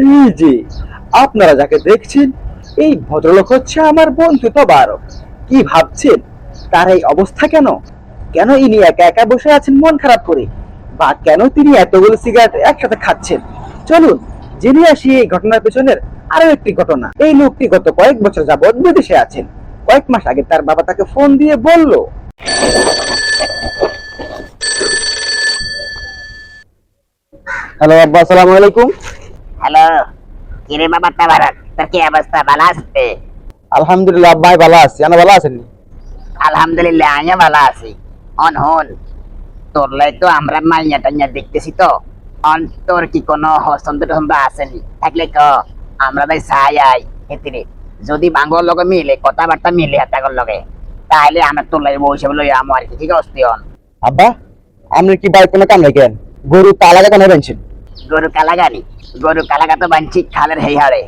এই যে, আপনারা যাকে দেখছেন, এই ভদ্রলোক হচ্ছে আমার বন্ধু তবারক। কি ভাবছেন? তার এই অবস্থা কেন? কেন ইনি একা একা বসে আছেন মন খারাপ করে? বা কেন তিনি এতগুলো সিগারেট একসাথে খাচ্ছেন? চলুন, জেনে আসি এই ঘটনার পেছনের আরও একটি ঘটনা। এই লোকটি গত কয়েক বছর যাবৎ বিদেশে আছেন। কয়েক মাস আগে তার বাবা তাকে ফোন দিয়ে বলল, হ্যালো আব্বা, আসসালামু আলাইকুম। হ্যালো কিরে বাবা তাবারক তোর কি অবস্থা? ভালো আছে? আলহামদুলিল্লাহ আব্বাই ভালো আছি। আপনি ভালো আছেন আলহামদুলিল্লাহ ভালো আছি। অন হন তোর লাই তো আমরা মাইয়া টাইয়া দেখতেছি তো। অন তোর কি কোনো হসন্ত টসন্ত আসেনি থাকলে ক আমরা তাই চাই আই হেতিরে। যদি বাঙ্গর লগে মিলে কথাবার্তা মিলে হাতাগর লগে তাহলে আমরা তোর লাই বসে বলে আমার কি ঠিক আছে অন? আব্বা আপনি কি বাইক কোনো কাম রাখেন? গরু তালাকা কেন বেনছেন? গরু কালাগানি গরু কালাগা তো বাঞ্চি খালের হেই হারে